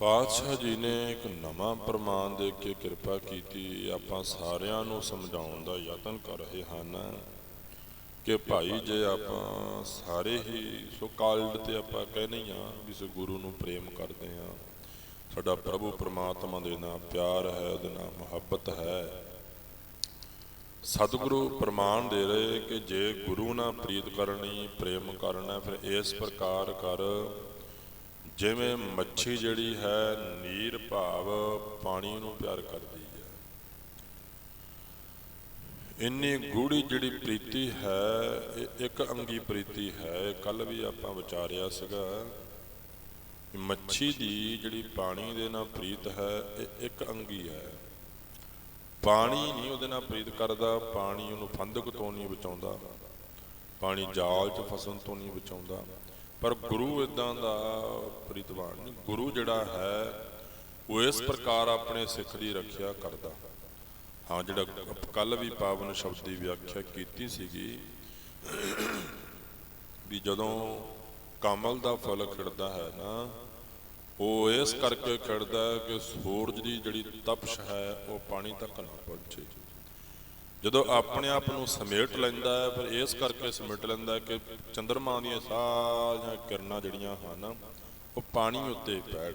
ਪਾਤਸ਼ਾਹ ਜੀ ਨੇ ਇੱਕ ਨਵਾਂ ਪ੍ਰਮਾਣ ਦੇ ਕੇ ਕਿਰਪਾ ਕੀਤੀ। ਆਪਾਂ ਸਾਰਿਆਂ ਨੂੰ ਸਮਝਾਉਣ ਦਾ ਯਤਨ ਕਰ ਰਹੇ ਹਨ ਕਿ ਭਾਈ ਜੇ ਆਪਾਂ ਸਾਰੇ ਹੀ ਸੋ ਕਾਲਡ ਤੇ ਆਪਾਂ ਕਹਿੰਦੇ ਆ ਵੀ ਸ ਗੁਰੂ ਨੂੰ ਪ੍ਰੇਮ ਕਰਦੇ ਆ ਸਾਡਾ ਪ੍ਰਭੂ ਪਰਮਾਤਮਾ ਦੇ ਨਾਲ ਪਿਆਰ ਹੈ, ਉਹਦੇ ਨਾਲ ਮੁਹੱਬਤ ਹੈ। ਸਤਿਗੁਰੂ ਪ੍ਰਮਾਣ ਦੇ ਰਹੇ ਕਿ ਜੇ ਗੁਰੂ ਨਾਲ ਪ੍ਰੀਤ ਕਰਨੀ, ਪ੍ਰੇਮ ਕਰਨਾ, ਫਿਰ ਇਸ ਪ੍ਰਕਾਰ ਕਰ ਜਿਵੇਂ ਮੱਛੀ ਜਿਹੜੀ ਹੈ, ਨੀਰ ਭਾਵ ਪਾਣੀ ਨੂੰ ਪਿਆਰ ਕਰਦੀ ਹੈ। ਇੰਨੀ ਗੂੜੀ ਜਿਹੜੀ ਪ੍ਰੀਤੀ ਹੈ, ਇਹ ਇੱਕ ਅੰਗੀ ਪ੍ਰੀਤੀ ਹੈ। ਕੱਲ ਵੀ ਆਪਾਂ ਵਿਚਾਰਿਆ ਸੀਗਾ ਮੱਛੀ ਦੀ ਜਿਹੜੀ ਪਾਣੀ ਦੇ ਨਾਲ ਪ੍ਰੀਤ ਹੈ, ਇਹ ਇੱਕ ਅੰਗੀ ਹੈ। ਪਾਣੀ ਨਹੀਂ ਉਹਦੇ ਨਾਲ ਪ੍ਰੀਤ ਕਰਦਾ, ਪਾਣੀ ਉਹਨੂੰ ਫੰਦਕ ਤੋਂ ਨਹੀਂ ਬਚਾਉਂਦਾ। ਪਾਣੀ ਜਾਲ 'ਚ ਫਸਣ ਤੋਂ ਨਹੀਂ ਬਚਾਉਂਦਾ। ਪਰ ਗੁਰੂ ਇਦਾਂ ਦਾ ਪ੍ਰੀਤਵਾਨ ਨਹੀਂ। ਗੁਰੂ ਜਿਹੜਾ ਹੈ, ਉਹ ਇਸ ਪ੍ਰਕਾਰ ਆਪਣੇ ਸਿੱਖ ਦੀ ਰੱਖਿਆ ਕਰਦਾ। ਹਾਂ, ਜਿਹੜਾ ਕੱਲ ਵੀ ਪਾਵਨ ਸ਼ਬਦ ਦੀ ਵਿਆਖਿਆ ਕੀਤੀ ਸੀਗੀ, ਵੀ ਜਦੋਂ ਕਮਲ ਦਾ ਫਲ ਖਿੜਦਾ ਹੈ ਨਾ, ਉਹ ਇਸ ਕਰਕੇ ਖਿੜਦਾ ਕਿ ਸੂਰਜ ਦੀ ਜਿਹੜੀ ਤਪਸ਼ ਹੈ, ਉਹ ਪਾਣੀ ਤੱਕ ਨਾ ਪਹੁੰਚੇ। ਜਦੋਂ ਆਪਣੇ ਆਪ ਨੂੰ ਸਮੇਟ ਲੈਂਦਾ ਹੈ, ਫਿਰ ਇਸ ਕਰਕੇ ਸਮੇਟ ਲੈਂਦਾ ਹੈ ਕਿ ਚੰਦਰਮਾ ਦੀਆਂ ਸਾਰੀਆਂ ਕਿਰਨਾਂ ਜਿਹੜੀਆਂ ਹਨ, ਉਹ ਪਾਣੀ ਉੱਤੇ ਪੈਣ